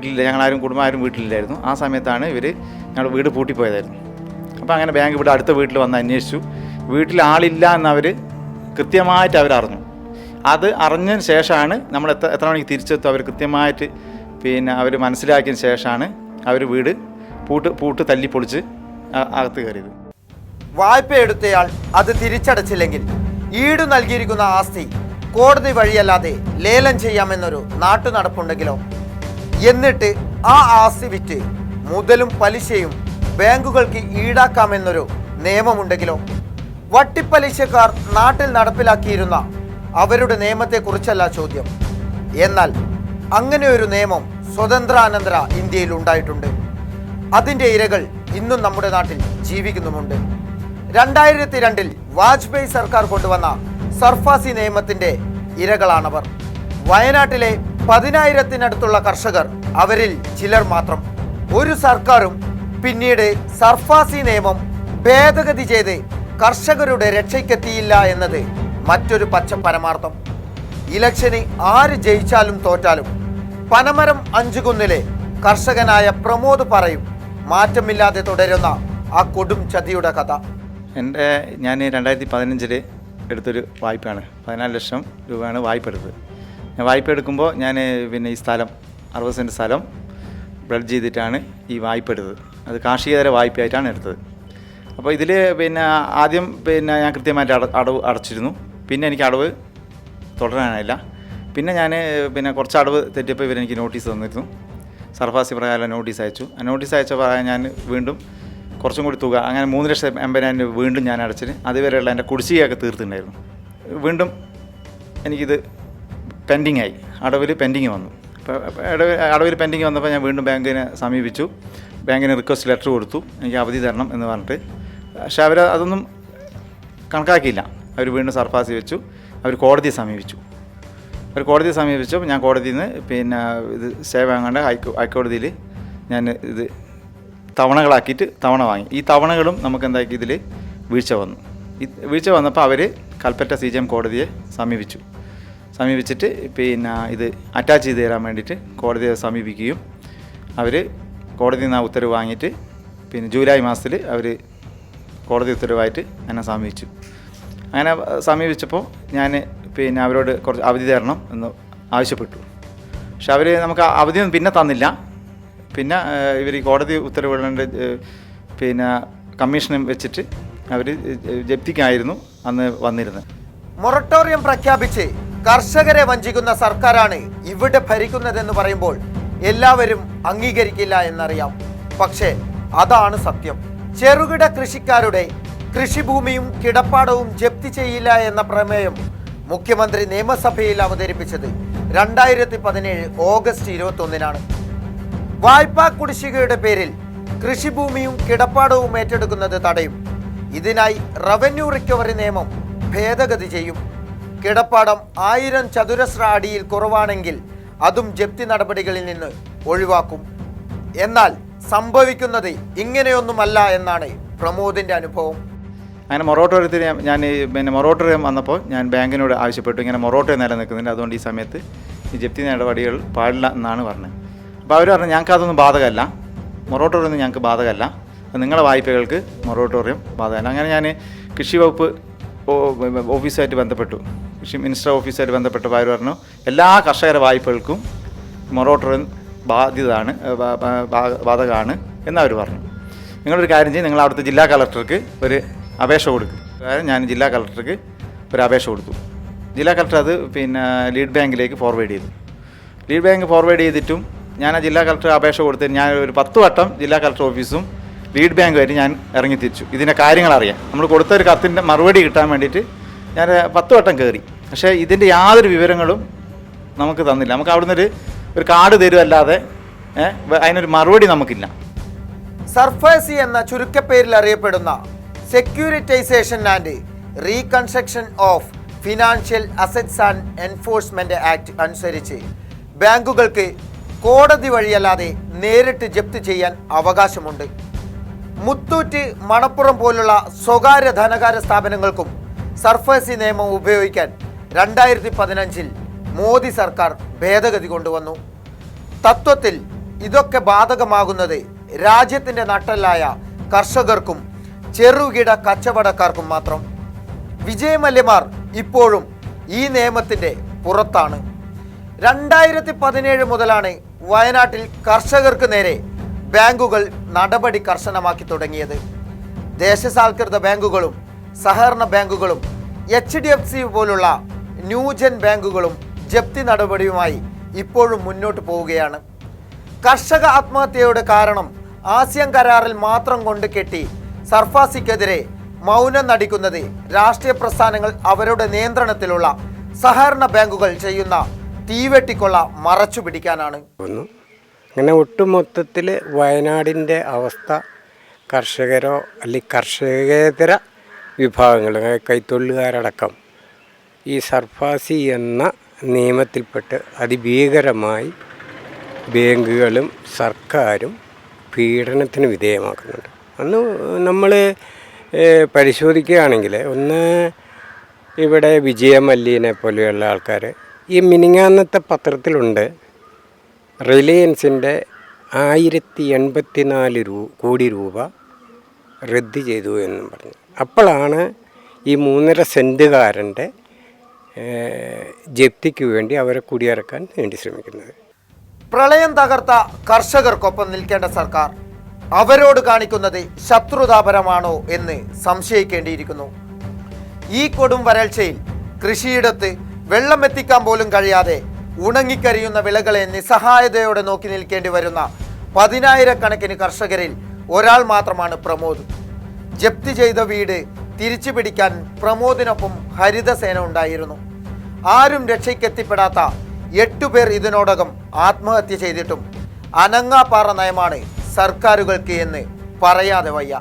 വീട്ടിലില്ല. ഞങ്ങളാരും കുടുംബം ആരും വീട്ടിലില്ലായിരുന്നു. ആ സമയത്താണ് ഇവർ ഞങ്ങൾ വീട് പൂട്ടിപ്പോയതായിരുന്നു. അപ്പോൾ അങ്ങനെ ബാങ്ക് ഇവിടെ അടുത്ത വീട്ടിൽ വന്ന് അന്വേഷിച്ചു. വീട്ടിൽ ആളില്ല എന്നവർ കൃത്യമായിട്ട് അവർ അറിഞ്ഞു. അത് അറിഞ്ഞതിന് ശേഷമാണ് നമ്മൾ എത്ര എത്ര മണിക്ക് തിരിച്ചെത്തും? അവർ കൃത്യമായിട്ട് പിന്നെ അവർ മനസ്സിലാക്കിയതിന് ശേഷമാണ് അവർ വീട് പൂട്ട് പൂട്ട് തല്ലി പൊളിച്ച് അ- അകത്ത് കയറിയത്. വായ്പ എടുത്തയാൾ അത് തിരിച്ചടച്ചില്ലെങ്കിൽ ഈട് നൽകിയിരിക്കുന്ന ആസ്തി കോടതി വഴിയല്ലാതെ ലേലം ചെയ്യാമെന്നൊരു നാട്ടു നടപ്പുണ്ടെങ്കിലോ എന്നിട്ട് ആ ആസ്തി വിറ്റ് മുതലും പലിശയും ബാങ്കുകൾക്ക് ഈടാക്കാമെന്നൊരു നിയമമുണ്ടെങ്കിലോ? വട്ടിപ്പലിശക്കാർ നാട്ടിൽ നടപ്പിലാക്കിയിരുന്ന അവരുടെ നിയമത്തെക്കുറിച്ചല്ല ചോദ്യം. എന്നാൽ അങ്ങനെ ഒരു നിയമം സ്വതന്ത്രാനന്തര ഇന്ത്യയിൽ ഉണ്ടായിട്ടുണ്ട്. അതിന്റെ ഇരകൾ ഇന്നും നമ്മുടെ നാട്ടിൽ ജീവിക്കുന്നുമുണ്ട്. രണ്ടായിരത്തി രണ്ടിൽ വാജ്പേയി സർക്കാർ കൊണ്ടുവന്ന സർഫാസി നിയമത്തിന്റെ ഇരകളാണവർ. വയനാട്ടിലെ പതിനായിരത്തിനടുത്തുള്ള കർഷകർ അവരിൽ ചിലർ മാത്രം. ഒരു സർക്കാരും പിന്നീട് സർഫാസി നിയമം ഭേദഗതി ചെയ്ത് കർഷകരുടെ രക്ഷയ്ക്കെത്തിയില്ല എന്നത് മറ്റൊരു പച്ച പരമാർത്ഥം. ഇലക്ഷന് ആര് ജയിച്ചാലും തോറ്റാലും പനമരം അഞ്ചുകുന്നിലെ കർഷകനായ പ്രമോദ് പറയും മാറ്റമില്ലാതെ തുടരുന്ന ആ കൊടും ചതിയുടെ കഥ. എന്റെ ഞാൻ രണ്ടായിരത്തി പതിനഞ്ചിൽ എടുത്തൊരു വായ്പയാണ്. പതിനാല് ലക്ഷം രൂപയാണ് വായ്പ എടുത്തത്. വായ്പ എടുക്കുമ്പോൾ ഞാൻ പിന്നെ ഈ സ്ഥലം അറുപത് സെന്റ് സ്ഥലം ബ്ലഡ് ചെയ്തിട്ടാണ് ഈ വായ്പ എടുത്തത്. അത് കാർഷികതര വായ്പയായിട്ടാണ് എടുത്തത്. അപ്പോൾ ഇതിൽ പിന്നെ ആദ്യം പിന്നെ ഞാൻ കൃത്യമായിട്ട് അട അടവ് അടച്ചിരുന്നു. പിന്നെ എനിക്ക് അടവ് തുടരാനായില്ല. പിന്നെ ഞാൻ പിന്നെ കുറച്ച് അടവ് തെറ്റിയപ്പോൾ ഇവരെനിക്ക് നോട്ടീസ് തന്നിരുന്നു. സർഫാസി പ്രകാരം നോട്ടീസ് അയച്ചു. ആ നോട്ടീസ് അയച്ച പ്രകാരം ഞാൻ വീണ്ടും കുറച്ചും കൂടി തുക അങ്ങനെ മൂന്ന് ലക്ഷം എൺപതിനായിരം രൂപ വീണ്ടും ഞാൻ അടച്ചിട്ട് അതുവരെയുള്ള എന്റെ കുടിശ്ശികയൊക്കെ തീർത്തിട്ടുണ്ടായിരുന്നു. വീണ്ടും എനിക്കിത് പെൻഡിങ് ആയി അടവിൽ പെൻഡിങ് വന്നു അപ്പോൾ അടവ് അടവിൽ പെൻഡിങ് വന്നപ്പോൾ ഞാൻ വീണ്ടും ബാങ്കിനെ സമീപിച്ചു. ബാങ്കിന് റിക്വസ്റ്റ് ലെറ്റർ കൊടുത്തു. എനിക്ക് അവധി തരണം എന്ന് പറഞ്ഞിട്ട്. പക്ഷേ അവർ അതൊന്നും കണക്കാക്കിയില്ല. അവർ വീണ്ടും സർഫാസി വെച്ചു. അവർ കോടതിയെ സമീപിച്ചു. അവർ കോടതിയെ സമീപിച്ചപ്പോൾ ഞാൻ കോടതിയിൽ നിന്ന് പിന്നെ ഇത് സ്റ്റേ വാങ്ങാണ്ട് ഹൈക്കോ ഹൈക്കോടതിയിൽ ഞാൻ ഇത് തവണകളാക്കിയിട്ട് തവണ വാങ്ങി. ഈ തവണകളും നമുക്ക് എന്താക്കി ഇതിൽ വീഴ്ച വന്നു. വീഴ്ച വന്നപ്പോൾ അവർ കൽപ്പറ്റ സി ജി എം കോടതിയെ സമീപിച്ചു. സമീപിച്ചിട്ട് പിന്നെ ഇത് അറ്റാച്ച് ചെയ്ത് തരാൻ വേണ്ടിയിട്ട് കോടതിയെ സമീപിക്കുകയും അവർ കോടതിയിൽ നിന്ന് ആ ഉത്തരവ് വാങ്ങിയിട്ട് പിന്നെ ജൂലൈ മാസത്തിൽ അവർ കോടതി ഉത്തരവായിട്ട് എന്നെ സമീപിച്ചു. അങ്ങനെ സമീപിച്ചപ്പോൾ ഞാൻ പിന്നെ അവരോട് കുറച്ച് അവധി തരണം എന്ന് ആവശ്യപ്പെട്ടു. പക്ഷെ അവർ നമുക്ക് അവധി അവധിയൊന്നും പിന്നെ തന്നില്ല. പിന്നെ ഇവർ ഈ കോടതി ഉത്തരവുകളുടെ പിന്നെ കമ്മീഷനും വെച്ചിട്ട് അവർ ജപ്തിക്കായിരുന്നു അന്ന് വന്നിരുന്നത്. മൊറട്ടോറിയം പ്രഖ്യാപിച്ച് കർഷകരെ വഞ്ചിക്കുന്ന സർക്കാരാണ് ഇവിടെ ഭരിക്കുന്നതെന്ന് പറയുമ്പോൾ എല്ലാവരും അംഗീകരിക്കില്ല എന്നറിയാം. പക്ഷേ അതാണ് സത്യം. ചെറുകിട കൃഷിക്കാരുടെ കൃഷിഭൂമിയും കിടപ്പാടവും ജപ്തി ചെയ്യില്ല എന്ന പ്രമേയം മുഖ്യമന്ത്രി നിയമസഭയിൽ അവതരിപ്പിച്ചത് രണ്ടായിരത്തി പതിനേഴ് ഓഗസ്റ്റ് ഇരുപത്തി ഒന്നിനാണ് വായ്പാ കുടിശ്ശികയുടെ പേരിൽ കൃഷിഭൂമിയും കിടപ്പാടവും ഏറ്റെടുക്കുന്നത് തടയും. ഇതിനായി റവന്യൂ റിക്കവറി നിയമം ഭേദഗതി ചെയ്യും. കിടപ്പാടം ആയിരം ചതുരശ്ര അടിയിൽ കുറവാണെങ്കിൽ അതും ജപ്തി നടപടികളിൽ നിന്ന് ഒഴിവാക്കും. എന്നാൽ സംഭവിക്കുന്നത് ഇങ്ങനെയൊന്നുമല്ല എന്നാണ് പ്രമോദിന്റെ അനുഭവം. അങ്ങനെ മൊറോട്ടോറിയത്തിന് ഞാൻ- പിന്നെ മൊറോട്ടോറിയം വന്നപ്പോൾ ഞാൻ ബാങ്കിനോട് ആവശ്യപ്പെട്ടു. ഇങ്ങനെ മൊറോട്ടോറിയം നിലനിൽക്കുന്നുണ്ട്. അതുകൊണ്ട് ഈ സമയത്ത് ഈ ജപ്തി നടപടികൾ പാടില്ല എന്നാണ് പറഞ്ഞത്. അപ്പോൾ അവർ പറഞ്ഞു ഞങ്ങൾക്ക് അതൊന്നും ബാധകമല്ല. മൊറോട്ടോറിയം ഞങ്ങൾക്ക് ബാധകമല്ല. നിങ്ങളുടെ വായ്പകൾക്ക് മൊറോട്ടോറിയം ബാധകമല്ല. അങ്ങനെ ഞാൻ കൃഷി വകുപ്പ് ഓഫീസുമായിട്ട് ബന്ധപ്പെട്ടു. കൃഷി മിനിസ്റ്റർ ഓഫീസുമായിട്ട് ബന്ധപ്പെട്ട പാര് പറഞ്ഞു എല്ലാ കർഷകര വായ്പകൾക്കും മൊറോട്ടറും ബാധ്യതയാണ് ബാ- ബാ- ബാ- ബാധകമാണ് എന്നവർ പറഞ്ഞു. നിങ്ങളൊരു കാര്യം ചെയ്യും നിങ്ങൾ അവിടുത്തെ ജില്ലാ കളക്ടർക്ക് ഒരു അപേക്ഷ കൊടുക്കും. ഞാൻ ജില്ലാ കളക്ടർക്ക് ഒരു അപേക്ഷ കൊടുത്തു ജില്ലാ കളക്ടർ അത് പിന്നെ ലീഡ് ബാങ്കിലേക്ക് ഫോർവേഡ് ചെയ്തു. ലീഡ് ബാങ്ക് ഫോർവേഡ് ചെയ്തിട്ടും ഞാൻ ആ ജില്ലാ കളക്ടർ അപേക്ഷ കൊടുത്തിട്ട് ഞാൻ ഒരു പത്ത് വട്ടം ജില്ലാ കളക്ടർ ഓഫീസും ലീഡ് ബാങ്ക് വരെ ഞാൻ ഇറങ്ങി തിരിച്ചു ഇതിന്റെ കാര്യങ്ങൾ അറിയാം നമ്മൾ കൊടുത്ത ഒരു കത്തിന്റെ മറുപടി കിട്ടാൻ വേണ്ടിയിട്ട് ഞാൻ പത്ത് വട്ടം കയറി പക്ഷേ ഇതിന്റെ യാതൊരു വിവരങ്ങളും നമുക്ക് തന്നില്ല. നമുക്ക് അവിടുന്ന് ഒരു ഒരു കാർഡ് തരുമല്ലാതെ അതിനൊരു മറുപടി നമുക്കില്ല. സർഫേസി എന്ന ചുരുക്കപ്പേരിൽ അറിയപ്പെടുന്ന securitisation and reconstruction of financial assets and enforcement act അനുസരിച്ച് ബാങ്കുകൾക്ക് കോടതി വഴിയല്ലാതെ നേരിട്ട് ജപ്ത് ചെയ്യാൻ അവകാശമുണ്ട്. മുത്തൂറ്റ് മണപ്പുറം പോലുള്ള സ്വകാര്യ ധനകാര്യ സ്ഥാപനങ്ങൾക്കും സർഫേസി നിയമം ഉപയോഗിക്കാൻ രണ്ടായിരത്തി പതിനഞ്ചിൽ മോദി സർക്കാർ ഭേദഗതി കൊണ്ടുവന്നു. തത്വത്തിൽ ഇതൊക്കെ ബാധകമാകുന്നത് രാജ്യത്തിന്റെ നട്ടലായ കർഷകർക്കും ചെറുകിട കച്ചവടക്കാർക്കും മാത്രം. വിജയമല്യമാർ ഇപ്പോഴും ഈ നിയമത്തിന്റെ പുറത്താണ്. രണ്ടായിരത്തി പതിനേഴ് മുതലാണ് വയനാട്ടിൽ കർഷകർക്ക് നേരെ ബാങ്കുകൾ നടപടി കർശനമാക്കി തുടങ്ങിയത്. ദേശസാൽകൃത ബാങ്കുകളും സഹകരണ ബാങ്കുകളും എച്ച് ഡി എഫ് സി പോലുള്ള ന്യൂജൻ ബാങ്കുകളും ജപ്തി നടപടിയുമായി ഇപ്പോഴും മുന്നോട്ട് പോവുകയാണ്. കർഷക ആത്മഹത്യയുടെ കാരണം ആസിയൻ കരാറിൽ മാത്രം കൊണ്ട് കെട്ടി സർഫാസിക്കെതിരെ മൗനം നടിക്കുന്നത് രാഷ്ട്രീയ പ്രസ്ഥാനങ്ങൾ അവരുടെ നിയന്ത്രണത്തിലുള്ള സഹകരണ ബാങ്കുകൾ ചെയ്യുന്ന തീവെട്ടിക്കൊള്ള മറച്ചു പിടിക്കാനാണ്. അങ്ങനെ ഒട്ടുമൊത്തത്തിൽ വയനാടിന്റെ അവസ്ഥ കർഷകരോ അല്ലെങ്കിൽ കർഷകേതര വിഭാഗങ്ങൾ കൈത്തൊഴിലുകാരടക്കം. ഈ സർഫാസി എന്ന നിയമത്തിൽപ്പെട്ട് അതിഭീകരമായി ബാങ്കുകളും സർക്കാരും പീഡനത്തിന് വിധേയമാക്കുന്നുണ്ട്. അന്ന് നമ്മൾ പരിശോധിക്കുകയാണെങ്കിൽ ഒന്ന് ഇവിടെ വിജയമല്ലിനെ പോലെയുള്ള ആൾക്കാർ ഈ മിനിങ്ങാന്നത്തെ പത്രത്തിലുണ്ട് റിലയൻസിന്റെ ആയിരത്തി എൺപത്തി നാല് രൂ കോടി രൂപ റദ്ദ് ചെയ്തു എന്നും പറഞ്ഞു. അപ്പോഴാണ് ഈ മൂന്നര സെന്റുകാരന്റെ ജപ്തിക്ക് വേണ്ടി അവരെ കുടിയിറക്കാൻ വേണ്ടി ശ്രമിക്കുന്നത്. പ്രളയം തകർത്ത കർഷകർക്കൊപ്പം നിൽക്കേണ്ട സർക്കാർ അവരോട് കാണിക്കുന്നത് ശത്രുതാപരമാണോ എന്ന് സംശയിക്കേണ്ടിയിരിക്കുന്നു. ഈ കൊടും വരൾച്ചയിൽ കൃഷിയിടത്ത് വെള്ളം എത്തിക്കാൻ പോലും കഴിയാതെ ഉണങ്ങിക്കരിയുന്ന വിളകളെ നിസ്സഹായതയോടെ നോക്കി നിൽക്കേണ്ടി വരുന്ന പതിനായിരക്കണക്കിന് കർഷകരിൽ ഒരാൾ മാത്രമാണ് പ്രമോദ്. ജപ്തി ചെയ്ത വീട് തിരിച്ചു പിടിക്കാൻ പ്രമോദിനൊപ്പം ഹരിതസേന ഉണ്ടായിരുന്നു. ആരും രക്ഷയ്ക്കെത്തിപ്പെടാത്ത എട്ടുപേർ ഇതിനോടകം ആത്മഹത്യ ചെയ്തിട്ടും അനങ്ങാപ്പാറ നയമാണ് സർക്കാരുകൾക്ക് എന്ന് പറയാതെ വയ്യ.